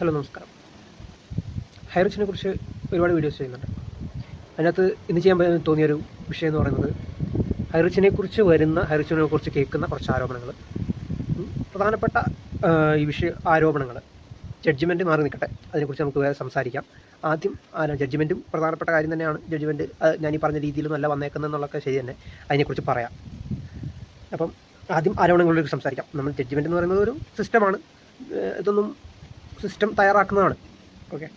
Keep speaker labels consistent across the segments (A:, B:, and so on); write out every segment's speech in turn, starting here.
A: Hello നമസ്കാരം. ഹൈറിച്ചിനെ കുറിച്ച് ഒരുപാട് വീഡിയോസ് ചെയ്യുന്നുണ്ട്. അതിനകത്ത് ഇന്ന് ചെയ്യാൻ തോന്നിയൊരു വിഷയം എന്ന് പറയുന്നത് ഹൈറിച്ചിനെ കുറിച്ച് വരുന്ന ഹൈറിച്ചിനെ കുറിച്ച് കേൾക്കുന്ന കുറച്ച് ആരോപണങ്ങൾ പ്രധാനപ്പെട്ട ഈ വിഷയ ആരോപണങ്ങൾ ജഡ്ജ്മെന്റ് മാറി നിൽക്കട്ടെ. അതിനെക്കുറിച്ച് നമുക്ക് വേറെ സംസാരിക്കാം. ആദ്യം ജഡ്ജ്മെന്റും പ്രധാനപ്പെട്ട കാര്യം തന്നെയാണ്. ജഡ്ജ്മെന്റ് ഞാൻ ഈ പറഞ്ഞ രീതിയിലൊന്നും അല്ല വന്നേക്കുന്നതെന്നുള്ളതൊക്കെ ശരി തന്നെ. അതിനെക്കുറിച്ച് പറയാം. അപ്പം ആദ്യം ആരോപണങ്ങളിലേക്ക് സംസാരിക്കാം. നമ്മൾ ജഡ്ജ്മെന്റ് എന്ന് പറയുന്നത് ഒരു സിസ്റ്റമാണ് ഇതൊന്നും സിസ്റ്റം തയ്യാറാക്കുന്നതാണ്. ഓക്കെ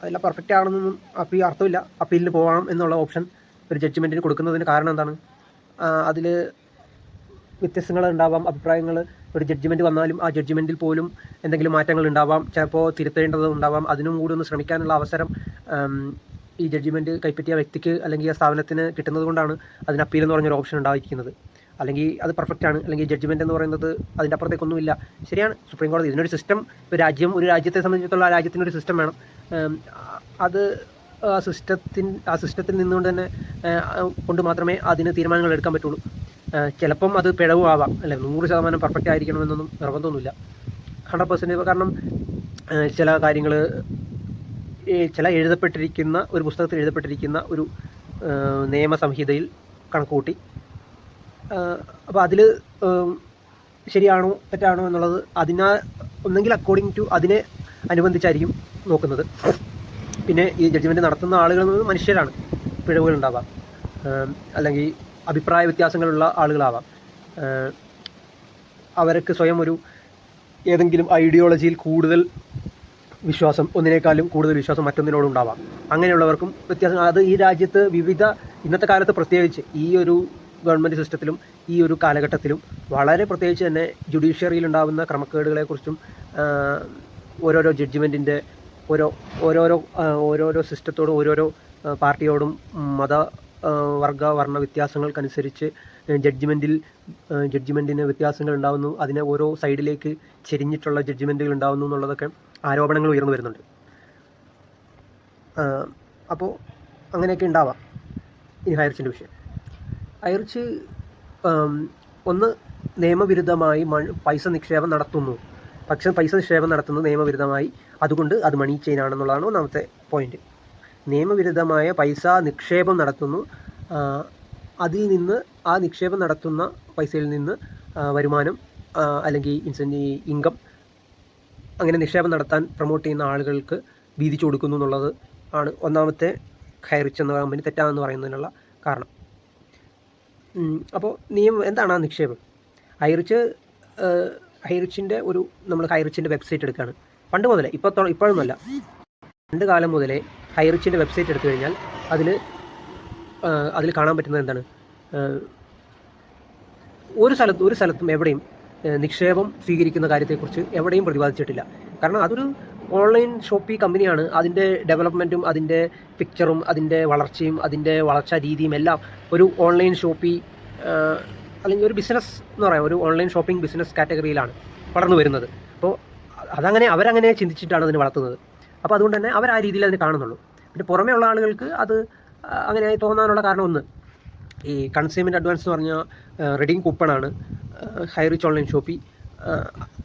A: അതെല്ലാം പെർഫെക്റ്റ് ആണെന്നൊന്നും അപ്പീൽ അർത്ഥമില്ല. അപ്പീലിന് പോകണം എന്നുള്ള ഓപ്ഷൻ ഒരു ജഡ്ജ്മെന്റിന് കൊടുക്കുന്നതിന് കാരണം എന്താണ്? അതിൽ വ്യത്യസ്തങ്ങൾ ഉണ്ടാവാം അഭിപ്രായങ്ങൾ ഒരു ജഡ്ജ്മെന്റ് വന്നാലും ആ ജഡ്ജ്മെന്റിൽ പോലും എന്തെങ്കിലും മാറ്റങ്ങൾ ഉണ്ടാവാം ചിലപ്പോൾ തിരുത്തേണ്ടത് ഉണ്ടാവാം. അതിനും കൂടി ഒന്ന് ശ്രമിക്കാനുള്ള അവസരം ഈ ജഡ്ജ്മെന്റ് കൈപ്പറ്റിയ വ്യക്തിക്ക് അല്ലെങ്കിൽ ആ സ്ഥാപനത്തിന് കിട്ടുന്നത് കൊണ്ടാണ് അതിന് അപ്പീൽ എന്ന് പറഞ്ഞൊരു ഓപ്ഷൻ ഉണ്ടായിരിക്കുന്നത്. അല്ലെങ്കിൽ അത് പെർഫെക്റ്റ് ആണ്. അല്ലെങ്കിൽ ജഡ്ജ്മെന്റ് എന്ന് പറയുന്നത് അതിന്റെ അപ്പുറത്തേക്കൊന്നുമില്ല. ശരിയാണ്. സുപ്രീം കോടതി ഇതിനൊരു സിസ്റ്റം ഒരു രാജ്യം ഒരു രാജ്യത്തെ സംബന്ധിച്ചിടത്തോളം ആ രാജ്യത്തിനൊരു സിസ്റ്റം വേണം. അത് ആ സിസ്റ്റത്തിൻ ആ സിസ്റ്റത്തിൽ നിന്നുകൊണ്ട് തന്നെ കൊണ്ട് മാത്രമേ അതിന് തീരുമാനങ്ങൾ എടുക്കാൻ പറ്റുള്ളൂ. ചിലപ്പം അത് പിഴവും ആവാം. അല്ലെ നൂറ് ശതമാനം പെർഫെക്റ്റ് ആയിരിക്കണമെന്നൊന്നും നിർബന്ധമൊന്നുമില്ല. ഹൺഡ്രഡ് പെർസെന്റ് കാരണം ചില കാര്യങ്ങൾ ചില എഴുതപ്പെട്ടിരിക്കുന്ന ഒരു പുസ്തകത്തിൽ എഴുതപ്പെട്ടിരിക്കുന്ന ഒരു നിയമസംഹിതയിൽ കണക്കുകൂട്ടി അപ്പോൾ അതിൽ ശരിയാണോ തെറ്റാണോ എന്നുള്ളത് അതിനാ ഒന്നെങ്കിൽ അക്കോർഡിംഗ് ടു അതിനെ അനുബന്ധിച്ചായിരിക്കും നോക്കുന്നത്. പിന്നെ ഈ ജഡ്ജ്മെന്റ് നടത്തുന്ന ആളുകൾ എന്നത് മനുഷ്യരാണ്. പിഴവുകൾ ഉണ്ടാവാം അല്ലെങ്കിൽ അഭിപ്രായ വ്യത്യാസങ്ങളുള്ള ആളുകളാവാം. അവർക്ക് സ്വയം ഒരു ഏതെങ്കിലും ഐഡിയോളജിയിൽ കൂടുതൽ വിശ്വാസം ഒന്നിനേക്കാളും കൂടുതൽ വിശ്വാസം മറ്റൊന്നിനോട് ഉണ്ടാവാം. അങ്ങനെയുള്ളവർക്കും വ്യത്യാസം. അത് ഈ രാജ്യത്ത് വിവിധ ഇന്നത്തെ കാലത്ത് പ്രത്യേകിച്ച് ഈ ഒരു ഗവൺമെന്റ് സിസ്റ്റത്തിലും ഈ ഒരു കാലഘട്ടത്തിലും വളരെ പ്രത്യേകിച്ച് തന്നെ ജുഡീഷ്യറിയിൽ ഉണ്ടാകുന്ന ക്രമക്കേടുകളെക്കുറിച്ചും ഓരോരോ ജഡ്ജ്മെന്റിന്റെ ഓരോ ഓരോരോ ഓരോരോ സിസ്റ്റത്തോടും ഓരോരോ പാർട്ടിയോടും മത വർഗ വർണ വ്യത്യാസങ്ങൾക്കനുസരിച്ച് ജഡ്ജ്മെന്റിൽ ജഡ്ജ്മെന്റിന് വ്യത്യാസങ്ങൾ ഉണ്ടാകുന്നു അതിനെ ഓരോ സൈഡിലേക്ക് ചെരിഞ്ഞിട്ടുള്ള ജഡ്ജ്മെന്റുകൾ ഉണ്ടാകുന്നു എന്നുള്ളതൊക്കെ ആരോപണങ്ങൾ ഉയർന്നു വരുന്നുണ്ട്. അപ്പോൾ അങ്ങനെയൊക്കെ ഉണ്ടാവാം. ഇനി ഹയർ സെക്കൻഡറി വിഷയം. ആം, ഒന്ന് നിയമവിരുദ്ധമായി പൈസ നിക്ഷേപം നടത്തുന്നു. പക്ഷേ പൈസ നിക്ഷേപം നടത്തുന്നത് നിയമവിരുദ്ധമായി. അതുകൊണ്ട് അത് മണി ചെയിൻ ആണെന്നുള്ളതാണ് ഒന്നാമത്തെ പോയിന്റ്. നിയമവിരുദ്ധമായ പൈസ നിക്ഷേപം നടത്തുന്നു. അതിൽ നിന്ന് ആ നിക്ഷേപം നടത്തുന്ന പൈസയിൽ നിന്ന് വരുമാനം അല്ലെങ്കിൽ ഇൻസെന്റ് ഇൻകം അങ്ങനെ നിക്ഷേപം നടത്താൻ പ്രൊമോട്ട് ചെയ്യുന്ന ആളുകൾക്ക് വീതിച്ചു കൊടുക്കുന്നു എന്നുള്ളത് ആണ് ഒന്നാമത്തെ ഹൈറിച്ച് എന്ന കമ്പനി തെറ്റാണെന്ന് പറയുന്നതിനുള്ള കാരണം. അപ്പോൾ നിയമം എന്താണ് ആ നിക്ഷേപം? ഹൈറിച്ച് ഹൈറിച്ചിന്റെ ഒരു നമ്മൾ ഹൈറിച്ചിന്റെ വെബ്സൈറ്റ് എടുക്കുകയാണ് പണ്ട് മുതലേ ഇപ്പോൾ ഇപ്പോഴൊന്നുമല്ല. പണ്ട് കാലം മുതലേ ഹൈറിച്ചിന്റെ വെബ്സൈറ്റ് എടുത്തു കഴിഞ്ഞാൽ അതിൽ അതിൽ കാണാൻ പറ്റുന്നത് എന്താണ്? ഒരു സ്ഥലത്ത് ഒരു സ്ഥലത്തും എവിടെയും നിക്ഷേപം സ്വീകരിക്കുന്ന കാര്യത്തെക്കുറിച്ച് എവിടെയും പ്രതിപാദിച്ചിട്ടില്ല. കാരണം അതൊരു ഓൺലൈൻ ഷോപ്പി കമ്പനിയാണ് അതിന്റെ ഡെവലപ്മെന്റും അതിന്റെ പിക്ചറും അതിന്റെ വളർച്ചയും അതിന്റെ വളർച്ചാ രീതിയും എല്ലാം ഒരു ഓൺലൈൻ ഷോപ്പി അല്ലെങ്കിൽ ഒരു ബിസിനസ് എന്ന് പറയാം ഒരു ഓൺലൈൻ ഷോപ്പിംഗ് ബിസിനസ് കാറ്റഗറിയിലാണ് വളർന്നു വരുന്നത്. അപ്പോൾ അതങ്ങനെ അവരങ്ങനെ ചിന്തിച്ചിട്ടാണ് അതിനെ വളർത്തുന്നത്. അപ്പോൾ അതുകൊണ്ട് തന്നെ അവർ ആ രീതിയിൽ അതിനെ കാണുന്നുള്ളൂ. പിന്നെ പുറമേ ഉള്ള ആളുകൾക്ക് അത് അങ്ങനെ തോന്നാനുള്ള കാരണം ഒന്ന് ഈ കൺസ്യൂമർ അഡ്വാൻസ് എന്ന് പറഞ്ഞാൽ റെഡിങ് കൂപ്പണാണ് ഹൈറിച്ച് ഓൺലൈൻ ഷോപ്പി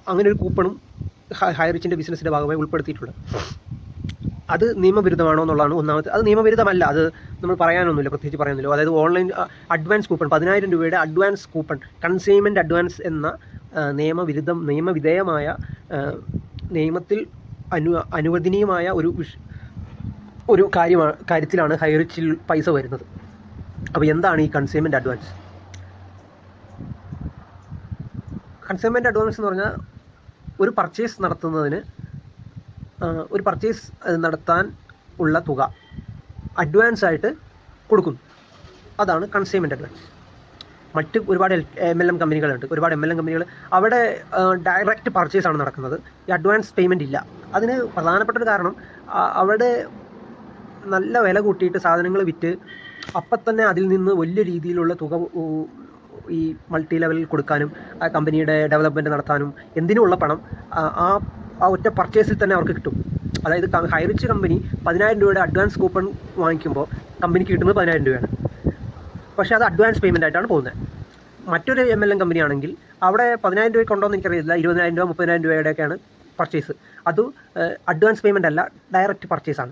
A: അങ്ങനെ ഒരു കൂപ്പണും ഹൈറിച്ചിന്റെ ബിസിനസ്സിന്റെ ഭാഗമായി ഉൾപ്പെടുത്തിയിട്ടുണ്ട്. അത് നിയമവിരുദ്ധമാണോ എന്നുള്ളതാണ് ഒന്നാമത്തെ അത് നിയമവിരുദ്ധമല്ല. അത് നമ്മൾ പറയാനൊന്നുമില്ല പ്രത്യേകിച്ച് പറയുന്നില്ല അതായത് ഓൺലൈൻ അഡ്വാൻസ് കൂപ്പൺ പതിനായിരം രൂപയുടെ അഡ്വാൻസ് കൂപ്പൺ കൺസ്യൂമെന്റ് അഡ്വാൻസ് എന്ന നിയമവിരുദ്ധം നിയമവിധേയമായ നിയമത്തിൽ അനു അനുവദനീയമായ ഒരു ഒരു കാര്യമാണ് കാര്യത്തിലാണ് ഹൈറിച്ചിൽ പൈസ വരുന്നത്. അപ്പോൾ എന്താണ് ഈ കൺസ്യൂമെന്റ് അഡ്വാൻസ് കൺസ്യൂമെന്റ് അഡ്വാൻസ് എന്ന് പറഞ്ഞാൽ ഒരു പർച്ചേസ് നടത്തുന്നതിന് ഒരു പർച്ചേസ് നടത്താൻ ഉള്ള തുക അഡ്വാൻസ് ആയിട്ട് കൊടുക്കുന്നു. അതാണ് കൺസ്യൂമെന്റ് അഡ്വാൻസ് മറ്റ് ഒരുപാട് എം എൽ എം കമ്പനികളുണ്ട് ഒരുപാട് എം എൽ എം കമ്പനികൾ അവിടെ ഡയറക്റ്റ് പർച്ചേസ് ആണ് നടക്കുന്നത്. ഈ അഡ്വാൻസ് പേയ്മെന്റ് ഇല്ല. അതിന് പ്രധാനപ്പെട്ട ഒരു കാരണം അവിടെ നല്ല വില കൂട്ടിയിട്ട് സാധനങ്ങൾ വിറ്റ് അപ്പം തന്നെ അതിൽ നിന്ന് വലിയ രീതിയിലുള്ള തുക ഈ മൾട്ടി ലെവലിൽ കൊടുക്കാനും ആ കമ്പനിയുടെ ഡെവലപ്മെന്റ് നടത്താനും എന്തിനുമുള്ള പണം ആ ആ- ഒറ്റ പർച്ചേസിൽ തന്നെ അവർക്ക് കിട്ടും. അതായത് ഹൈറിച്ച് കമ്പനി പതിനായിരം രൂപയുടെ അഡ്വാൻസ് കൂപ്പൺ വാങ്ങിക്കുമ്പോൾ കമ്പനിക്ക് കിട്ടുന്നത് പതിനായിരം രൂപയാണ്. പക്ഷേ അത് അഡ്വാൻസ് പേയ്മെന്റ് ആയിട്ടാണ് പോകുന്നത്. മറ്റൊരു എം എൽ എം കമ്പനി ആണെങ്കിൽ അവിടെ പതിനായിരം രൂപയ്ക്ക് ഉണ്ടോ എന്ന് എനിക്കറിയില്ല. ഇരുപതിനായിരം രൂപ മുപ്പതിനായിരം രൂപയുടെയൊക്കെയാണ് പർച്ചേസ് അത് അഡ്വാൻസ് പേയ്മെന്റ് അല്ല ഡയറക്റ്റ് പർച്ചേസാണ്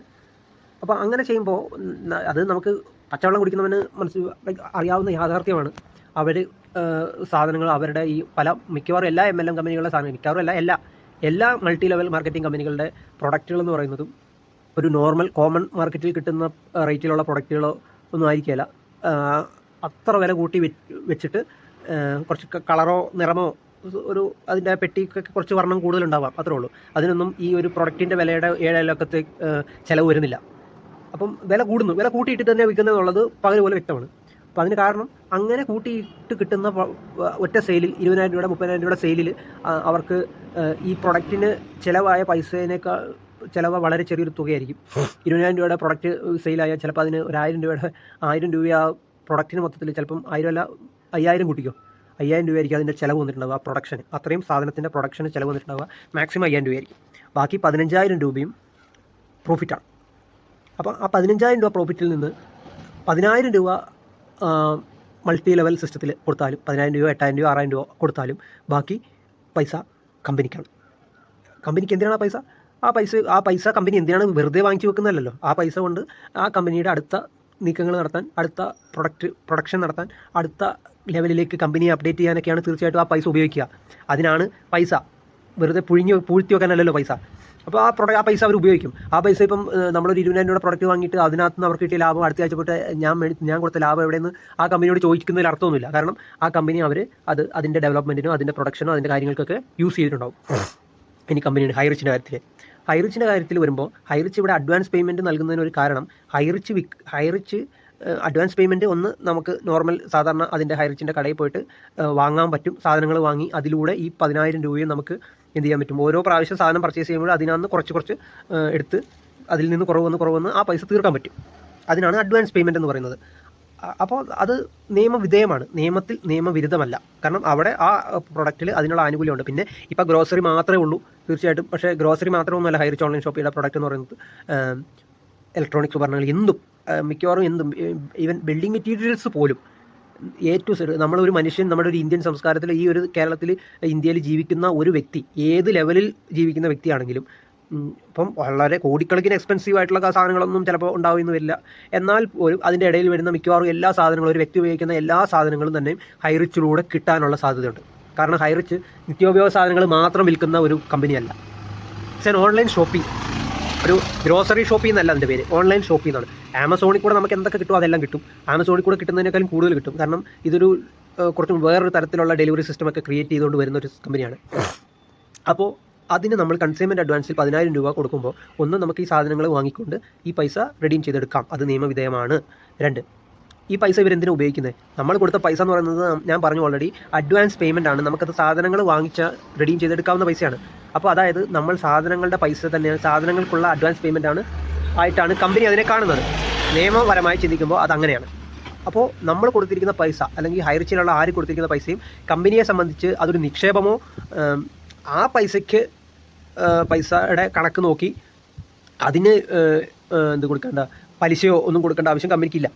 A: അപ്പോൾ അങ്ങനെ ചെയ്യുമ്പോൾ അത് നമുക്ക് പച്ചവെള്ളം കുടിക്കുന്നവന് മനസ്സിൽ അറിയാവുന്ന യാഥാർത്ഥ്യമാണ്. അവർ സാധനങ്ങൾ അവരുടെ ഈ പല മിക്കവാറും എല്ലാ എം എൽ എം കമ്പനികളുടെ സാധനം മിക്കവാറും അല്ല എല്ലാ എല്ലാ മൾട്ടി ലെവൽ മാർക്കറ്റിംഗ് കമ്പനികളുടെ പ്രൊഡക്റ്റുകൾ എന്ന് പറയുന്നതും ഒരു നോർമൽ കോമൺ മാർക്കറ്റിൽ കിട്ടുന്ന റേറ്റിലുള്ള പ്രൊഡക്റ്റുകളോ ഒന്നും ആയിരിക്കില്ല അത്ര വില കൂട്ടി വെച്ചിട്ട് കുറച്ച് കളറോ നിറമോ ഒരു അതിന്റെ പെട്ടിക്കൊക്കെ കുറച്ച് വർണം കൂടുതലുണ്ടാവാം അത്രേ ഉള്ളൂ. അതിനൊന്നും ഈ ഒരു പ്രൊഡക്റ്റിന്റെ വിലയുടെ ഏഴലക്കത്തെ ചിലവ് വരുന്നില്ല. അപ്പം വില കൂടുന്നു. വില കൂട്ടിയിട്ട് തന്നെ വിൽക്കുന്നതെന്നുള്ളത് പകൽ പോലെ വ്യക്തമാണ്. അപ്പം അതിന് കാരണം അങ്ങനെ കൂട്ടിയിട്ട് കിട്ടുന്ന ഒറ്റ സെയിലിൽ ഇരുപതിനായിരം രൂപയുടെ മുപ്പതിനായിരം രൂപയുടെ സെയിലിൽ അവർക്ക് ഈ പ്രൊഡക്റ്റിന് ചിലവായ പൈസേനേക്കാൾ ചിലവ് വളരെ ചെറിയൊരു തുകയായിരിക്കും. ഇരുപതിനായിരം രൂപയുടെ പ്രൊഡക്റ്റ് സെയിലായാൽ ചിലപ്പോൾ അതിന് ഒരു ആയിരം രൂപയുടെ ആയിരം രൂപ ആ പ്രൊഡക്റ്റിന് മൊത്തത്തിൽ ചിലപ്പം ആയിരം അല്ല അയ്യായിരം കൂട്ടിക്കോ. അയ്യായിരം രൂപയായിരിക്കും അതിന്റെ ചിലവ് വന്നിട്ടുണ്ടാവുക ആ പ്രൊഡക്ഷന്. അത്രയും സാധനത്തിന്റെ പ്രൊഡക്ഷന് ചിലവ് വന്നിട്ടുണ്ടാവുക മാക്സിമം അയ്യായിരം രൂപയായിരിക്കും. ബാക്കി പതിനഞ്ചായിരം രൂപയും പ്രോഫിറ്റാണ് അപ്പോൾ ആ പതിനഞ്ചായിരം രൂപ പ്രോഫിറ്റിൽ നിന്ന് പതിനായിരം രൂപ മൾട്ടി ലെവൽ സിസ്റ്റത്തിൽ കൊടുത്താലും പതിനായിരം രൂപ എട്ടായിരം രൂപ ആറായിരം രൂപ കൊടുത്താലും ബാക്കി പൈസ കമ്പനിക്കാണ്. കമ്പനിക്ക് എന്തിനാണ് ആ പൈസ? ആ പൈസ ആ പൈസ കമ്പനി എന്തിനാണ് വെറുതെ വാങ്ങിച്ചു വെക്കുന്നതല്ലോ ആ പൈസ കൊണ്ട് ആ കമ്പനിയുടെ അടുത്ത നീക്കങ്ങൾ നടത്താൻ അടുത്ത പ്രൊഡക്റ്റ് പ്രൊഡക്ഷൻ നടത്താൻ അടുത്ത ലെവലിലേക്ക് കമ്പനിയെ അപ്ഡേറ്റ് ചെയ്യാനൊക്കെയാണ് തീർച്ചയായിട്ടും ആ പൈസ ഉപയോഗിക്കുക. അതിനാണ് പൈസ വെറുതെ പുഴിഞ്ഞ് പൂഴ്ത്തി വെക്കാനല്ലല്ലോ പൈസ. അപ്പോൾ ആ പ്രൊഡക്റ്റ് ആ പൈസ അവർ ഉപയോഗിക്കും. ആ പൈസ ഇപ്പം നമ്മളൊരു ഇരുപതിനായിരം രൂപ പ്രൊഡക്റ്റ് വാങ്ങിയിട്ട് അതിനകത്ത് നിന്ന് അവർക്ക് കിട്ടിയ ലാഭം അടുത്ത ആഴ്ച പോയിട്ട് ഞാൻ ഞാൻ കൊടുത്ത ലാഭം എവിടെയെന്ന് ആ കമ്പനിയോട് ചോദിക്കുന്നതിൽ അർത്ഥമൊന്നുമില്ല. കാരണം ആ കമ്പനി അവർ അത് അതിന്റെ ഡെവലപ്മെന്റിനും അതിന്റെ പ്രൊഡക്ഷനോ അതിന്റെ കാര്യങ്ങൾക്കൊക്കെ യൂസ് ചെയ്തിട്ടുണ്ടാവും. ഇനി കമ്പനിയുടെ ഹൈറിച്ചിന്റെ കാര്യത്തിൽ ഹൈറിച്ചിന്റെ കാര്യത്തിൽ വരുമ്പോൾ ഹൈറിച്ച് ഇവിടെ അഡ്വാൻസ് പേയ്മെന്റ് നൽകുന്നതിന് ഒരു കാരണം ഹൈറിച്ച് വിക് ഹൈറിച്ച് അഡ്വാൻസ് പേയ്മെന്റ് ഒന്ന് നമുക്ക് നോർമൽ സാധാരണ അതിന്റെ ഹൈറിച്ചിന്റെ കടയിൽ പോയിട്ട് വാങ്ങാൻ പറ്റും. സാധനങ്ങൾ വാങ്ങി അതിലൂടെ ഈ പതിനായിരം രൂപയും നമുക്ക് എന്ത് ചെയ്യാൻ പറ്റും? ഓരോ പ്രാവശ്യം സാധനം പർച്ചേസ് ചെയ്യുമ്പോൾ അതിനകത്ത് കുറച്ച് കുറച്ച് എടുത്ത് അതിൽ നിന്ന് കുറവ് വന്ന് കുറവ് വന്ന് ആ പൈസ തീർക്കാൻ പറ്റും. അതിനാണ് അഡ്വാൻസ് പേയ്മെന്റ് എന്ന് പറയുന്നത്. അപ്പോൾ അത് നിയമവിധേയമാണ്. നിയമത്തിൽ നിയമവിരുദ്ധമല്ല. കാരണം അവിടെ ആ പ്രൊഡക്റ്റിൽ അതിനുള്ള ആനുകൂല്യമുണ്ട്. പിന്നെ ഇപ്പോൾ ഗ്രോസറി മാത്രമേ ഉള്ളൂ. തീർച്ചയായിട്ടും പക്ഷേ ഗ്രോസറി മാത്രമൊന്നുമല്ല. ഹൈറിച്ച് ഓൺലൈൻ ഷോപ്പിയുടെ പ്രൊഡക്റ്റ് എന്ന് പറയുന്നത്. ഇലക്ട്രോണിക്സ് ഉപകരണങ്ങൾ എന്തും മിക്കവാറും എന്തും ഈവൻ ബിൽഡിംഗ് മെറ്റീരിയൽസ് പോലും എ ടു സെഡ് നമ്മളൊരു മനുഷ്യൻ നമ്മുടെ ഒരു ഇന്ത്യൻ സംസ്കാരത്തിൽ ഈ ഒരു കേരളത്തിൽ ഇന്ത്യയിൽ ജീവിക്കുന്ന ഒരു വ്യക്തി ഏത് ലെവലിൽ ജീവിക്കുന്ന വ്യക്തിയാണെങ്കിലും ഇപ്പം വളരെ കോടിക്കണക്കിന് എക്സ്പെൻസീവ് ആയിട്ടുള്ള സാധനങ്ങളൊന്നും ചിലപ്പോൾ ഉണ്ടാവുമെന്ന് വരില്ല. എന്നാൽ പോലും അതിന്റെ ഇടയിൽ വരുന്ന മിക്കവാറും എല്ലാ സാധനങ്ങളും ഒരു വ്യക്തി ഉപയോഗിക്കുന്ന എല്ലാ സാധനങ്ങളും തന്നെ ഹൈറിച്ചിലൂടെ കിട്ടാനുള്ള സാധ്യതയുണ്ട്. കാരണം ഹൈറിച്ച് നിത്യോപയോഗ സാധനങ്ങൾ മാത്രം വിൽക്കുന്ന ഒരു കമ്പനിയല്ല ഇറ്റ്സ് ഓൺലൈൻ ഷോപ്പിംഗ് ഒരു ഗ്രോസറി ഷോപ്പിൽ നിന്നല്ല അതിന്റെ പേര്. ഓൺലൈൻ ഷോപ്പിൽ നിന്നാണ് ആമസോണിൽ കൂടെ നമുക്ക് എന്തൊക്കെ കിട്ടും അതെല്ലാം കിട്ടും. ആമസോണിൽ കൂടെ കിട്ടുന്നതിനേക്കാളും കൂടുതൽ കിട്ടും. കാരണം ഇതൊരു കുറച്ച് വേറൊരു തരത്തിലുള്ള ഡെലിവറി സിസ്റ്റം ഒക്കെ ക്രിയേറ്റ് ചെയ്തുകൊണ്ട് വരുന്ന ഒരു കമ്പനിയാണ് അപ്പോൾ അതിന് നമ്മൾ കൺസ്യൂമർ അഡ്വാൻസിൽ പതിനായിരം രൂപ കൊടുക്കുമ്പോൾ ഒന്ന് നമുക്ക് ഈ സാധനങ്ങൾ വാങ്ങിക്കൊണ്ട് ഈ പൈസ റെഡീം ചെയ്തെടുക്കാം. അത് നിയമവിധേയമാണ്. രണ്ട് ഈ പൈസ ഇവരെന്തിനാണ് ഉപയോഗിക്കുന്നത് നമ്മൾ കൊടുത്ത പൈസ എന്ന് പറയുന്നത് ഞാൻ പറഞ്ഞു ഓൾറെഡി അഡ്വാൻസ് പേയ്മെന്റ് ആണ്. നമുക്കത് സാധനങ്ങൾ വാങ്ങിച്ച റെഡീം ചെയ്തെടുക്കാവുന്ന പൈസയാണ്. അപ്പോൾ അതായത് നമ്മൾ സാധനങ്ങളുടെ പൈസ തന്നെയാണ് സാധനങ്ങൾക്കുള്ള അഡ്വാൻസ് പേയ്മെന്റ് ആണ് ആയിട്ടാണ് കമ്പനി അതിനെ കാണുന്നത്. നിയമപരമായി ചിന്തിക്കുമ്പോൾ അത് അങ്ങനെയാണ്. അപ്പോൾ നമ്മൾ കൊടുത്തിരിക്കുന്ന പൈസ അല്ലെങ്കിൽ ഹൈറിച്ചിലുള്ള ആര് കൊടുത്തിരിക്കുന്ന പൈസയും കമ്പനിയെ സംബന്ധിച്ച് അതൊരു നിക്ഷേപമോ ആ പൈസയ്ക്ക് പൈസയുടെ കണക്ക് നോക്കി അതിന് എന്ത് കൊടുക്കേണ്ട പലിശയോ ഒന്നും കൊടുക്കേണ്ട ആവശ്യം കമ്പനിക്കില്ല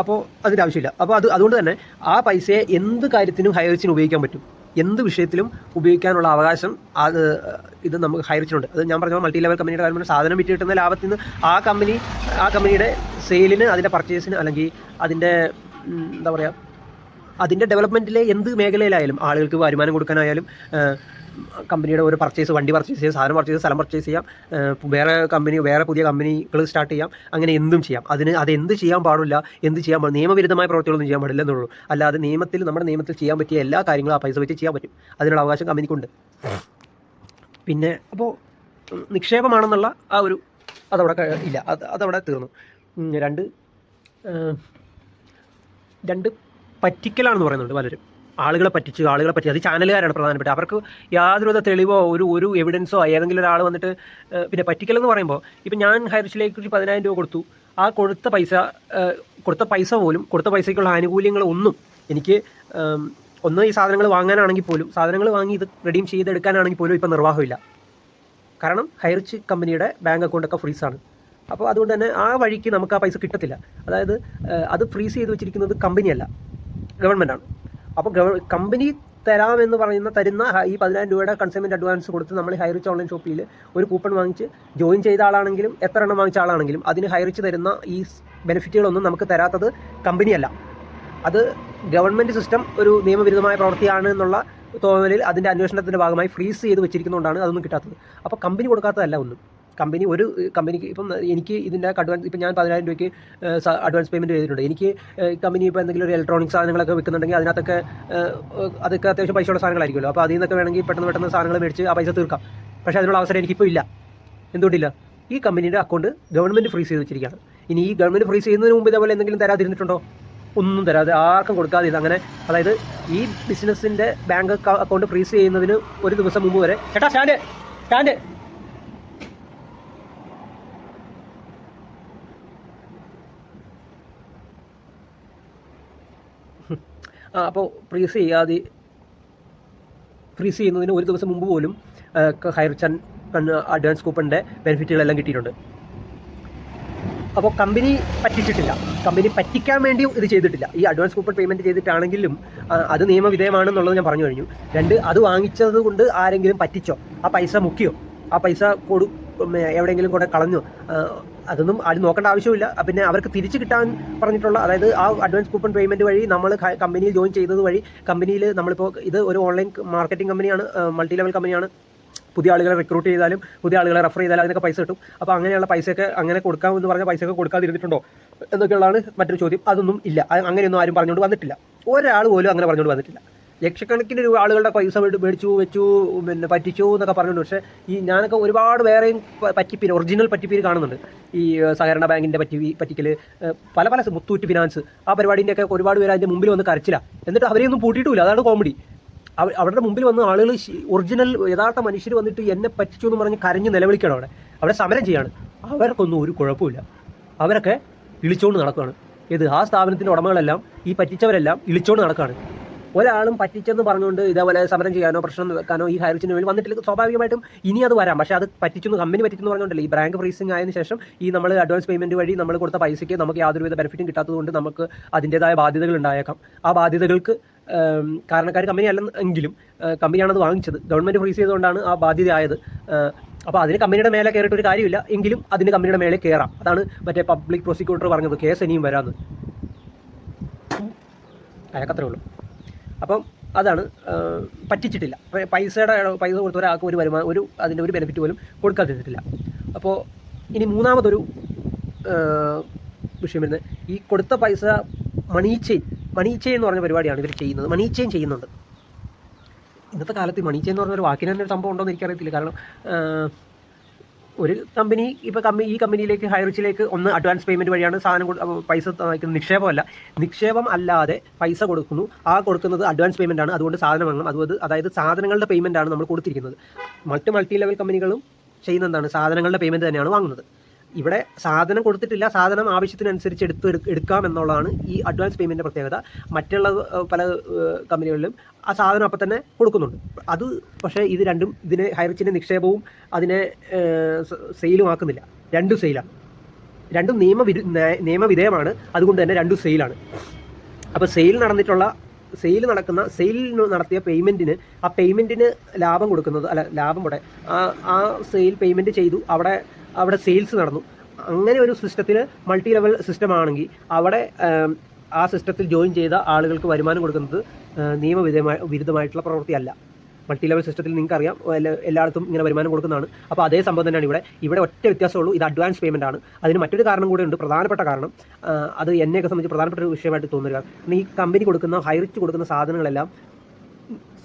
A: അപ്പോൾ അതിന്റെ ആവശ്യമില്ല. അപ്പോൾ അത് അതുകൊണ്ട് തന്നെ ആ പൈസയെ എന്ത് കാര്യത്തിനും ഹൈറിച്ചിന് ഉപയോഗിക്കാൻ പറ്റും. എന്ത് വിഷയത്തിലും ഉപയോഗിക്കാനുള്ള അവകാശം അത് ഇത് നമുക്ക് ഹയറിച്ചിട്ടുണ്ട് അത് ഞാൻ പറഞ്ഞ മൾട്ടി ലെവൽ കമ്പനിയുടെ കാര്യം സാധനം വിറ്റ് കിട്ടുന്ന ലാഭത്തിൽ നിന്ന് ആ കമ്പനി ആ കമ്പനിയുടെ സെയിലിന് അതിന്റെ പർച്ചേസിന് അല്ലെങ്കിൽ അതിന്റെ എന്താ പറയുക അതിന്റെ ഡെവലപ്മെന്റിലെ എന്ത് മേഖലയിലായാലും ആളുകൾക്ക് വരുമാനം കൊടുക്കാനായാലും കമ്പനിയുടെ ഒരു പർച്ചേസ് വണ്ടി പർച്ചേസ് ചെയ്യാം സാധനം പർച്ചേസ് സ്ഥലം പർച്ചേസ് ചെയ്യാം വേറെ കമ്പനി വേറെ പുതിയ കമ്പനികൾ സ്റ്റാർട്ട് ചെയ്യാം അങ്ങനെ എന്തും ചെയ്യാം. അതിന് അത് എന്ത് ചെയ്യാൻ പാടില്ല എന്ത് ചെയ്യാൻ പാടില്ല നിയമവിരുദ്ധമായ പ്രവർത്തികളൊന്നും ചെയ്യാൻ പാടില്ല എന്നുള്ളൂ. അല്ലാതെ നിയമത്തിൽ നമ്മുടെ നിയമത്തിൽ ചെയ്യാൻ പറ്റിയ എല്ലാ കാര്യങ്ങളും ആ പൈസ വെച്ച് ചെയ്യാൻ പറ്റും. അതിനുള്ള അവകാശം കമ്പനിക്കുണ്ട്. പിന്നെ അപ്പോൾ നിക്ഷേപമാണെന്നുള്ള ആ ഒരു അതവിടെ ഇല്ല അത് അതവിടെ തീർന്നു. രണ്ട് രണ്ട് പറ്റിക്കലാണെന്ന് പറയുന്നുണ്ട് പലരും. ആളുകളെ പറ്റിച്ച് ആളുകളെ പറ്റി അത് ചാനലുകാരാണ് പ്രധാനപ്പെട്ട. അവർക്ക് യാതൊരുവിധ തെളിവോ ഒരു ഒരു എവിഡൻസോ ഏതെങ്കിലും ഒരാൾ വന്നിട്ട് പിന്നെ പറ്റിക്കലെന്ന് പറയുമ്പോൾ ഇപ്പം ഞാൻ ഹൈറിച്ചിലേക്ക് പതിനായിരം രൂപ കൊടുത്തു. ആ കൊടുത്ത പൈസ കൊടുത്ത പൈസ പോലും കൊടുത്ത പൈസയ്ക്കുള്ള ആനുകൂല്യങ്ങൾ ഒന്നും എനിക്ക് ഒന്ന് ഈ സാധനങ്ങൾ വാങ്ങാനാണെങ്കിൽ പോലും സാധനങ്ങൾ വാങ്ങി ഇത് റെഡീം ചെയ്തെടുക്കാനാണെങ്കിൽ പോലും ഇപ്പം നിർവാഹമില്ല. കാരണം ഹൈറിച്ച് കമ്പനിയുടെ ബാങ്ക് അക്കൗണ്ടൊക്കെ ഫ്രീസാണ്. അപ്പോൾ അതുകൊണ്ട് തന്നെ ആ വഴിക്ക് നമുക്ക് ആ പൈസ കിട്ടത്തില്ല. അതായത് അത് ഫ്രീസ് ചെയ്ത് വെച്ചിരിക്കുന്നത് കമ്പനിയല്ല. ഗവൺമെന്റാണ് അപ്പോൾ ഗവ കമ്പനി തരാമെന്ന് പറയുന്ന തരുന്ന ഈ പതിനായിരം രൂപയുടെ കൺസ്യൂമന്റ് അഡ്വാൻസ് കൊടുത്ത് നമ്മൾ ഹൈറിച്ച് ഓൺലൈൻ ഷോപ്പിൽ ഒരു കൂപ്പൺ വാങ്ങിച്ച് ജോയിൻ ചെയ്ത ആളാണെങ്കിലും എത്ര എണ്ണം വാങ്ങിച്ച ആളാണെങ്കിലും അതിന് ഹൈറിച്ച് തരുന്ന ഈ ബെനിഫിറ്റുകളൊന്നും നമുക്ക് തരാത്തത് കമ്പനിയല്ല. അത് ഗവൺമെന്റ് സിസ്റ്റം ഒരു നിയമവിരുദ്ധമായ പ്രവൃത്തിയാണ് എന്നുള്ള തോന്നലിൽ അതിന്റെ അന്വേഷണത്തിന്റെ ഭാഗമായി ഫ്രീസ് ചെയ്ത് വെച്ചിരിക്കുന്നതുകൊണ്ടാണ് അതൊന്നും കിട്ടാത്തത്. അപ്പോൾ കമ്പനി കൊടുക്കാത്തതല്ല ഒന്നും. കമ്പനി ഒരു കമ്പനിക്ക് ഇപ്പം എനിക്ക് ഇതിന്റെ അഡ്വാൻസ് ഇപ്പം ഞാൻ പതിനായിരം രൂപയ്ക്ക് അഡ്വാൻസ് പേയ്മെന്റ് ചെയ്തിട്ടുണ്ട്. എനിക്ക് കമ്പനി ഇപ്പോൾ എന്തെങ്കിലും ഒരു ഇലക്ട്രോണിക് സാധനങ്ങളൊക്കെ വിൽക്കുന്നുണ്ടെങ്കിൽ അതിനകത്തൊക്കെ അതൊക്കെ അത്യാവശ്യം പൈസയുള്ള സാധനങ്ങളായിരിക്കുമല്ലോ. അപ്പോൾ അതിൽ നിന്നൊക്കെ വേണമെങ്കിൽ പെട്ടെന്ന് പെട്ടെന്ന് സാധനങ്ങൾ മേടിച്ച് ആ പൈസ തീർക്കാം. പക്ഷേ അതിനുള്ള അവസരം എനിക്കിപ്പോൾ ഇല്ല. എന്തുകൊണ്ടില്ല? ഈ കമ്പനിയുടെ അക്കൗണ്ട് ഗവൺമെന്റ് ഫ്രീസ് ചെയ്ത് വെച്ചിരിക്കുകയാണ്. ഇനി ഈ ഗവൺമെന്റ് ഫ്രീസ് ചെയ്യുന്നതിന് മുമ്പ് ഇതേപോലെ എന്തെങ്കിലും തരാതിരുന്നിട്ടുണ്ടോ? ഒന്നും തരാതെ ആർക്കും കൊടുക്കാതെ ഇത് അങ്ങനെ അതായത് ഈ ബിസിനസ്സിന്റെ ബാങ്ക് അക്കൗണ്ട് ഫ്രീസ് ചെയ്യുന്നതിന് ഒരു ദിവസം മുമ്പ് വരെ ചേട്ടാ സ്റ്റാൻഡ് സ്റ്റാൻഡ്. അപ്പോൾ ഫ്രീസ് ചെയ്യാതെ ഫ്രീസ് ചെയ്യുന്നതിന് ഒരു ദിവസം മുമ്പ് പോലും ഹൈറിച്ചൻ അഡ്വാൻസ് കൂപ്പണിന്റെ ബെനിഫിറ്റുകളെല്ലാം കിട്ടിയിട്ടുണ്ട്. അപ്പോൾ കമ്പനി പറ്റിച്ചിട്ടില്ല. കമ്പനി പറ്റിക്കാൻ വേണ്ടി ഇത് ചെയ്തിട്ടില്ല. ഈ അഡ്വാൻസ് കൂപ്പൺ പേയ്മെന്റ് ചെയ്തിട്ടാണെങ്കിലും അത് നിയമവിധേയമാണെന്നുള്ളത് ഞാൻ പറഞ്ഞു കഴിഞ്ഞു. രണ്ട് അത് വാങ്ങിച്ചത് കൊണ്ട് ആരെങ്കിലും പറ്റിച്ചോ? ആ പൈസ മുക്കിയോ? ആ പൈസ കൊടു എവിടെയെങ്കിലും കൂടെ കളഞ്ഞോ? അതൊന്നും ആര് നോക്കേണ്ട ആവശ്യമില്ല. പിന്നെ അവർക്ക് തിരിച്ചു കിട്ടാൻ പറഞ്ഞിട്ടുള്ള അതായത് ആ അഡ്വാൻസ് കൂപ്പൺ പേയ്മെന്റ് വഴി നമ്മൾ കമ്പനിയിൽ ജോയിൻ ചെയ്തത് വഴി കമ്പനിയിൽ നമ്മളിപ്പോൾ ഇത് ഒരു ഓൺലൈൻ മാർക്കറ്റിംഗ് കമ്പനിയാണ് മൾട്ടി ലെവൽ കമ്പനിയാണ് പുതിയ ആളുകളെ റിക്രൂട്ട് ചെയ്താലും പുതിയ ആളുകളെ റെഫർ ചെയ്താലും അതിനൊക്കെ പൈസ കിട്ടും. അപ്പോൾ അങ്ങനെയുള്ള പൈസയൊക്കെ അങ്ങനെ കൊടുക്കാം എന്ന് പറഞ്ഞ പൈസയൊക്കെ കൊടുക്കാതിരുന്നിട്ടുണ്ടോ എന്നൊക്കെയുള്ളതാണ് മറ്റൊരു ചോദ്യം. അതൊന്നും ഇല്ല. അങ്ങനെയൊന്നും ആരും പറഞ്ഞുകൊണ്ട് വന്നിട്ടില്ല. ഒരാൾ പോലും അങ്ങനെ പറഞ്ഞുകൊണ്ട് വന്നിട്ടില്ല. ലക്ഷക്കണക്കിന് ആളുകളുടെ പൈസ മേടി- മേടിച്ചു വെച്ചു പിന്നെ പറ്റിച്ചു എന്നൊക്കെ പറഞ്ഞുകൊണ്ട്. പക്ഷേ ഈ ഞാനൊക്കെ ഒരുപാട് വേറെയും പറ്റിപ്പീര് ഒറിജിനൽ പറ്റിപ്പീര് കാണുന്നുണ്ട്. ഈ സഹകരണ ബാങ്കിന്റെ പറ്റി പറ്റിക്കൽ പല പല മുത്തൂറ്റ് ഫിനാൻസ് ആ പരിപാടിന്റെയൊക്കെ ഒരുപാട് പേര് അതിന്റെ മുമ്പിൽ വന്ന് കരച്ചില്ല എന്നിട്ട് അവരെയൊന്നും പൂട്ടിയിട്ടില്ല. അതാണ് കോമഡി. അവ- അവരുടെ മുമ്പിൽ വന്ന് ആളുകൾ ഒറിജിനൽ യഥാർത്ഥ മനുഷ്യർ വന്നിട്ട് എന്നെ പറ്റിച്ചു എന്ന് പറഞ്ഞ് കരഞ്ഞ് നിലവിളിക്കണം അവിടെ. അവിടെ സമരം ചെയ്യാണ്. അവർക്കൊന്നും ഒരു കുഴപ്പമില്ല അവരൊക്കെ ഇളിച്ചുകൊണ്ട് നടക്കുകയാണ് ഇത് ആ സ്ഥാപനത്തിന്റെ ഉടമകളെല്ലാം ഈ പറ്റിച്ചവരെല്ലാം ഇളിച്ചോണ്ട് നടക്കുകയാണ് ഒരാളും പറ്റിച്ചെന്ന് പറഞ്ഞുകൊണ്ട് ഇതേപോലെ സമരം ചെയ്യാനോ പ്രശ്നം വെക്കാനോ ഈ ഹയർ വേണ്ടി വന്നിട്ടില്ല. സ്വാഭാവികമായിട്ടും ഇനി അത് വരാം. പക്ഷേ അത് പറ്റിച്ചെന്ന് കമ്പനി പറ്റിച്ചെന്ന് പറഞ്ഞുകൊണ്ടല്ലേ? ഈ ബാങ്ക് ഫ്രീസിങ് ആയതിനു ശേഷം ഈ നമ്മൾ അഡ്വാൻസ് പേയ്മെന്റ് വഴി നമ്മൾ കൊടുത്ത പൈസയ്ക്ക് നമുക്ക് യാതൊരുവിധ ബെനിഫിറ്റും കിട്ടാത്തതുകൊണ്ട് നമുക്ക് അതിന്റെതായ ബാധ്യതകൾ ഉണ്ടായേക്കാം. ആ ബാധ്യതകൾക്ക് കാരണക്കാർ കമ്പനി അല്ലെങ്കിലും കമ്പനിയാണത് വാങ്ങിച്ചത്. ഗവൺമെന്റ് ഫ്രീസ് ചെയ്തുകൊണ്ടാണ് ആ ബാധ്യത ആയത് അപ്പോൾ അതിന് കമ്പനിയുടെ മേലെ കയറിയിട്ട് ഒരു കാര്യമില്ല. എങ്കിലും അതിന് കമ്പനിയുടെ മേലെ കയറാം. അതാണ് മറ്റേ പബ്ലിക് പ്രോസിക്യൂട്ടർ പറഞ്ഞത്. കേസ് ഇനിയും വരാമെന്ന് അയാൾക്കത്രേ ഉള്ളൂ. അപ്പം അതാണ് പറ്റിച്ചിട്ടില്ല. പൈസയുടെ പൈസ കൊടുത്ത ഒരാൾക്ക് ഒരു വരുമാനം ഒരു അതിന്റെ ഒരു ബെനിഫിറ്റ് പോലും കൊടുക്കാതിരുന്നിട്ടില്ല അപ്പോൾ ഇനി മൂന്നാമതൊരു വിഷയം വരുന്നത് ഈ കൊടുത്ത പൈസ മണി ചെയിൻ മണി ചെയിൻ എന്ന് പറഞ്ഞ പരിപാടിയാണ് ഇവർ ചെയ്യുന്നത്. മണി ചെയിൻ ചെയ്യുന്നുണ്ട്. ഇന്നത്തെ കാലത്ത് മണി ചെയിൻ എന്ന് പറഞ്ഞ ഒരു വാക്കിന് തന്നെ ഒരു സംഭവം ഉണ്ടോ എന്ന് എനിക്കറിയത്തില്ല. കാരണം ഒരു കമ്പനി ഇപ്പോൾ കമ്പനി ഈ കമ്പനിയിലേക്ക് ഹൈറിച്ചിലേക്ക് ഒന്ന് അഡ്വാൻസ് പേയ്മെന്റ് വഴിയാണ് സാധനം പൈസ നിക്ഷേപമല്ല. നിക്ഷേപം അല്ലാതെ പൈസ കൊടുക്കുന്നു. ആ കൊടുക്കുന്നത് അഡ്വാൻസ് പേയ്മെന്റ് ആണ്. അതുകൊണ്ട് സാധനം വാങ്ങണം. അതുകൊണ്ട് അതായത് സാധനങ്ങളുടെ പേയ്മെന്റ് ആണ് നമ്മൾ കൊടുത്തിരിക്കുന്നത്. മറ്റ് മൾട്ടി ലെവൽ കമ്പനികളും ചെയ്യുന്ന എന്താണ് സാധനങ്ങളുടെ പേയ്മെന്റ് തന്നെയാണ് വാങ്ങുന്നത്. ഇവിടെ സാധനം കൊടുത്തിട്ടില്ല സാധനം ആവശ്യത്തിനനുസരിച്ച് എടുത്ത് എടുക്കാം എന്നുള്ളതാണ് ഈ അഡ്വാൻസ് പേയ്മെന്റിന്റെ പ്രത്യേകത. മറ്റുള്ള പല കമ്പനികളിലും ആ സാധനം അപ്പം തന്നെ കൊടുക്കുന്നുണ്ട്. അത് പക്ഷേ ഇത് രണ്ടും ഇതിനെ ഹൈറിച്ചിന്റെ നിക്ഷേപവും അതിനെ സെയിലും ആക്കുന്നില്ല. രണ്ടും സെയിലാണ് രണ്ടും നിയമവിരു നിയമവിധേയമാണ് അതുകൊണ്ട് തന്നെ രണ്ടും സെയിലാണ് അപ്പോൾ സെയിൽ നടന്നിട്ടുള്ള സെയിൽ നടക്കുന്ന സെയിൽ നടത്തിയ പേയ്മെന്റിന് ആ പേയ്മെന്റിന് ലാഭം കൊടുക്കുന്നത് അല്ല ലാഭം കൂടെ ആ ആ സെയിൽ പേയ്മെന്റ് ചെയ്തു. അവിടെ അവിടെ സെയിൽസ് നടന്നു. അങ്ങനെ ഒരു സിസ്റ്റത്തിൽ മൾട്ടി ലെവൽ സിസ്റ്റം ആണെങ്കിൽ അവിടെ ആ സിസ്റ്റത്തിൽ ജോയിൻ ചെയ്ത ആളുകൾക്ക് വരുമാനം കൊടുക്കുന്നത് നിയമവിധേയമായ വിരുദ്ധമായിട്ടുള്ള പ്രവൃത്തിയല്ല. മൾട്ടി ലെവൽ സിസ്റ്റത്തിൽ നിങ്ങൾക്ക് അറിയാം എല്ലാ- എല്ലായിടത്തും ഇങ്ങനെ വരുമാനം കൊടുക്കുന്നതാണ്. അപ്പോൾ അതേ സംഭവം തന്നെയാണ് ഇവിടെ. ഇവിടെ ഒറ്റ വ്യത്യാസമുള്ളൂ ഇത് അഡ്വാൻസ് പേയ്മെന്റ് ആണ്. അതിന് മറ്റൊരു കാരണം കൂടെ ഉണ്ട് പ്രധാനപ്പെട്ട കാരണം അത് എന്നെയൊക്കെ സംബന്ധിച്ച് പ്രധാനപ്പെട്ട ഒരു വിഷയമായിട്ട് തോന്നുക കാരണം ഈ കമ്പനി കൊടുക്കുന്ന ഹൈറിച്ച് കൊടുക്കുന്ന സാധനങ്ങളെല്ലാം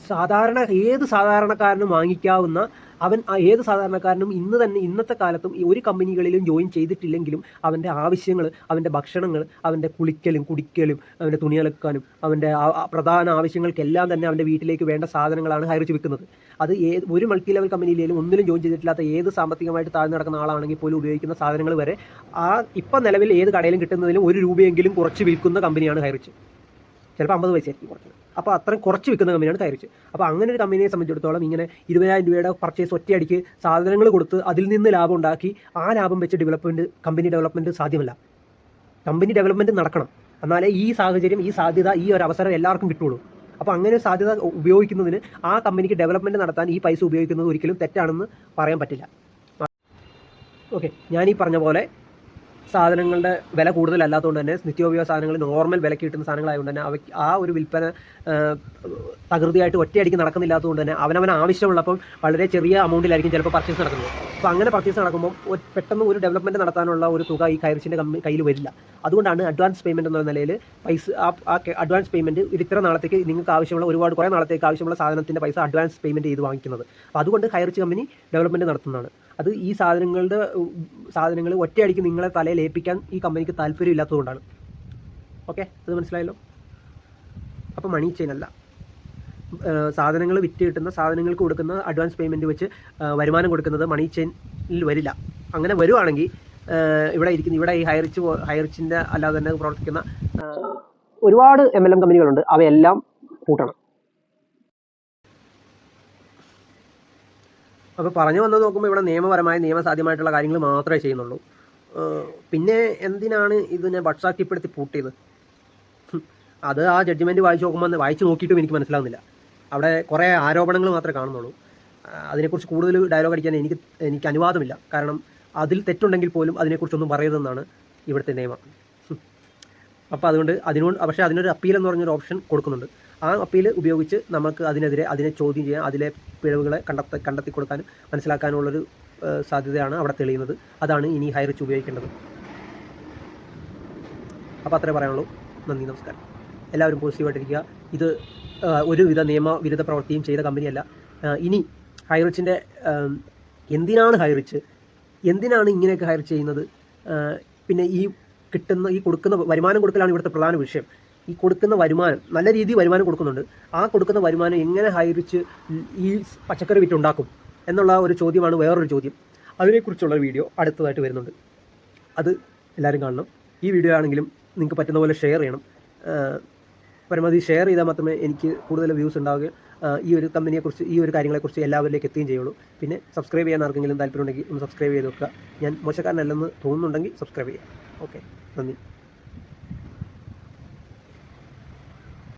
A: സാധാരണ ഏത് സാധാരണക്കാരനും വാങ്ങിക്കാവുന്ന അവൻ ഏത് സാധാരണക്കാരനും ഇന്ന് തന്നെ ഇന്നത്തെ കാലത്തും ഒരു കമ്പനികളിലും ജോയിൻ ചെയ്തിട്ടില്ലെങ്കിലും അവന്റെ ആവശ്യങ്ങൾ അവന്റെ ഭക്ഷണങ്ങൾ അവന്റെ കുളിക്കലും കുടിക്കലും അവന്റെ തുണി അലക്കാനും അവന്റെ പ്രധാന ആവശ്യങ്ങൾക്കെല്ലാം തന്നെ അവന്റെ വീട്ടിലേക്ക് വേണ്ട സാധനങ്ങളാണ് ഹയർ വിൽക്കുന്നത്. അത് ഏത് ഒരു മൾട്ടി ലെവൽ കമ്പനിയിലും ഒന്നിലും ജോയിൻ ചെയ്തിട്ടില്ലാത്ത ഏത് സാമ്പത്തികമായിട്ട് താഴ്ന്നു നടക്കുന്ന ആളാണെങ്കിൽ പോലും ഉപയോഗിക്കുന്ന സാധനങ്ങൾ വരെ ആ ഇപ്പം നിലവിൽ ഏത് കടയിലും കിട്ടുന്നതിലും ഒരു രൂപയെങ്കിലും കുറച്ച് വിൽക്കുന്ന കമ്പനിയാണ് ഹയർ ചിലപ്പോൾ അമ്പത് പൈസ ആയിരിക്കും കുറച്ച് അപ്പോൾ അത്രയും കുറച്ച് വിൽക്കുന്ന കമ്പനിയാണ് കയറിച്ച് അപ്പോൾ അങ്ങനെ ഒരു കമ്പനിയെ സംബന്ധിച്ചിടത്തോളം ഇങ്ങനെ ഇരുപതിനായിരം രൂപയുടെ പർച്ചേസ് ഒറ്റയടിക്ക് സാധനങ്ങൾ കൊടുത്ത് അതിൽ നിന്ന് ലാഭം ഉണ്ടാക്കി ആ ലാഭം വെച്ച് ഡെവലപ്മെന്റ് കമ്പനി ഡെവലപ്മെന്റ് സാധ്യമല്ല. കമ്പനി ഡെവലപ്മെന്റ് നടക്കണം. എന്നാലേ ഈ സാഹചര്യം ഈ സാധ്യത ഈ ഒരു അവസരം എല്ലാവർക്കും കിട്ടുള്ളൂ. അപ്പോൾ അങ്ങനെ ഒരു സാധ്യത ഉപയോഗിക്കുന്നതിന് ആ കമ്പനിക്ക് ഡെവലപ്മെന്റ് നടത്താൻ ഈ പൈസ ഉപയോഗിക്കുന്നത് ഒരിക്കലും തെറ്റാണെന്ന് പറയാൻ പറ്റില്ല. ഓക്കെ ഞാൻ ഈ പറഞ്ഞ പോലെ സാധനങ്ങളുടെ വില കൂടുതലല്ലാത്തതുകൊണ്ട് തന്നെ നിത്യോപയോഗ സാധനങ്ങൾ നോർമൽ വിലക്ക് കിട്ടുന്ന സാധനങ്ങളായതുകൊണ്ട് തന്നെ അവയ്ക്ക് ആ ഒരു വിൽപ്പന തകൃതിയായിട്ട് ഒറ്റയടിക്ക് നടക്കുന്നില്ലാത്തതുകൊണ്ട് തന്നെ അവനവൻ ആവശ്യമുള്ളപ്പം വളരെ ചെറിയ അമൗണ്ടിലായിരിക്കും ചിലപ്പോൾ പർച്ചേസ് നടക്കുന്നത്. അപ്പോൾ അങ്ങനെ പർച്ചേസ് നടക്കുമ്പോൾ പെട്ടെന്ന് ഒരു ഡെവലപ്മെന്റ് നടത്താനുള്ള ഒരു തുക ഈ കൈറിച്ചിന്റെ കയ്യിൽ വരില്ല. അതുകൊണ്ടാണ് അഡ്വാൻസ് പേയ്മെന്റ് എന്ന നിലയിൽ പൈസ ആ അഡ്വാൻസ് പേയ്മെന്റ് ഇത് ഇത്ര നാളത്തേക്ക് നിങ്ങൾക്ക് ആവശ്യമുള്ള ഒരുപാട് കുറേ നാളത്തേക്ക് ആവശ്യമുള്ള സാധനത്തിന്റെ പൈസ അഡ്വാൻസ് പേയ്മെന്റ് ചെയ്ത് വാങ്ങിക്കുന്നത്. അപ്പോൾ അതുകൊണ്ട് കയറിച്ച് കമ്പനി ഡെവലപ്മെന്റ് നടത്തുന്നതാണ്. അത് ഈ സാധനങ്ങളുടെ സാധനങ്ങൾ ഒറ്റയടിക്ക് നിങ്ങളെ തലയിൽ ഏൽപ്പിക്കാൻ ഈ കമ്പനിക്ക് താല്പര്യം ഇല്ലാത്തതുകൊണ്ടാണ് ഓക്കെ? അത് മനസ്സിലായല്ലോ? അപ്പോൾ മണി ചെയിൻ അല്ല. സാധനങ്ങൾ വിറ്റ് കിട്ടുന്ന സാധനങ്ങൾക്ക് കൊടുക്കുന്ന അഡ്വാൻസ് പേയ്മെന്റ് വെച്ച് വരുമാനം കൊടുക്കുന്നത് മണി ചെയിനിൽ വരില്ല. അങ്ങനെ വരുവാണെങ്കിൽ ഇവിടെ ഇരിക്കുന്ന ഇവിടെ ഈ ഹൈറിച്ച് ഹൈറിച്ചിന്റെ അല്ലാതെ തന്നെ പ്രവർത്തിക്കുന്ന ഒരുപാട് എം എൽ എം കമ്പനികളുണ്ട് അവയെല്ലാം കൂട്ടണം. അപ്പോൾ പറഞ്ഞു വന്നത് നോക്കുമ്പോൾ ഇവിടെ നിയമപരമായ നിയമസാധ്യമായിട്ടുള്ള കാര്യങ്ങൾ മാത്രമേ ചെയ്യുന്നുള്ളൂ. പിന്നെ എന്തിനാണ് ഇതിനെ ബട്സാക്കിപ്പെടുത്തി പൂട്ടിയത്? അത് ആ ജഡ്ജ്മെന്റ് വായിച്ച് നോക്കുമ്പോൾ വായിച്ച് നോക്കിയിട്ടും എനിക്ക് മനസ്സിലാവുന്നില്ല. അവിടെ കുറേ ആരോപണങ്ങൾ മാത്രമേ കാണുന്നുള്ളൂ. അതിനെക്കുറിച്ച് കൂടുതൽ ഡയലോഗ് അടിക്കാൻ എനിക്ക് എനിക്ക് അനുവാദമില്ല. കാരണം അതിൽ തെറ്റുണ്ടെങ്കിൽ പോലും അതിനെക്കുറിച്ചൊന്നും പറയരുതെന്നാണ് ഇവിടുത്തെ നിയമം. അപ്പോൾ അതുകൊണ്ട് അതിനോട് പക്ഷേ അതിനൊരു അപ്പീൽ എന്ന് പറഞ്ഞൊരു ഓപ്ഷൻ കൊടുക്കുന്നുണ്ട്. ആ അപ്പീൽ ഉപയോഗിച്ച് നമുക്ക് അതിനെതിരെ അതിനെ ചോദ്യം ചെയ്യാൻ അതിലെ പിഴവുകളെ കണ്ടെത്ത കണ്ടെത്തി കൊടുക്കാനും മനസ്സിലാക്കാനുള്ളൊരു സാധ്യതയാണ് അവിടെ തെളിയുന്നത്. അതാണ് ഇനി ഹൈറിച്ച് ഉപയോഗിക്കേണ്ടത്. അപ്പോൾ അത്രേ പറയാനുള്ളൂ. നന്ദി നമസ്കാരം. എല്ലാവരും പോസിറ്റീവായിട്ടിരിക്കുക. ഇത് ഒരുവിധ നിയമവിരുദ്ധ പ്രവൃത്തിയും ചെയ്ത കമ്പനിയല്ല. ഇനി ഹൈറിച്ചിന്റെ എന്തിനാണ് ഹൈറിച്ച് എന്തിനാണ് ഇങ്ങനെയൊക്കെ ഹയർ ചെയ്യുന്നത്? പിന്നെ ഈ കിട്ടുന്ന ഈ കൊടുക്കുന്ന വരുമാനം കൊടുക്കലാണ് ഇവിടുത്തെ പ്രധാന വിഷയം. ഈ കൊടുക്കുന്ന വരുമാനം നല്ല രീതിയിൽ വരുമാനം കൊടുക്കുന്നുണ്ട്. ആ കൊടുക്കുന്ന വരുമാനം എങ്ങനെ ഹൈറിച്ച് ഈ പച്ചക്കറി വിറ്റുണ്ടാക്കും എന്നുള്ള ഒരു ചോദ്യമാണ് വേറൊരു ചോദ്യം. അതിനെക്കുറിച്ചുള്ള വീഡിയോ അടുത്തതായിട്ട് വരുന്നുണ്ട്. അത് എല്ലാവരും കാണണം. ഈ വീഡിയോ ആണെങ്കിലും നിങ്ങൾക്ക് പറ്റുന്ന പോലെ ഷെയർ ചെയ്യണം. പരമാവധി ഷെയർ ചെയ്താൽ മാത്രമേ എനിക്ക് കൂടുതൽ വ്യൂസ് ഉണ്ടാവുകയും ഈ ഒരു കമ്പനിയെക്കുറിച്ച് ഈ ഒരു കാര്യങ്ങളെക്കുറിച്ച് എല്ലാവരിലേക്ക് എത്തുകയും ചെയ്യുള്ളൂ. പിന്നെ സബ്സ്ക്രൈബ് ചെയ്യാൻ ആർക്കെങ്കിലും താല്പര്യമുണ്ടെങ്കിൽ ഒന്ന് സബ്സ്ക്രൈബ് ചെയ്ത് നോക്കുക. ഞാൻ മോശക്കാരനല്ലെന്ന് തോന്നുന്നുണ്ടെങ്കിൽ സബ്സ്ക്രൈബ് ചെയ്യാം. ഓക്കെ നന്ദി.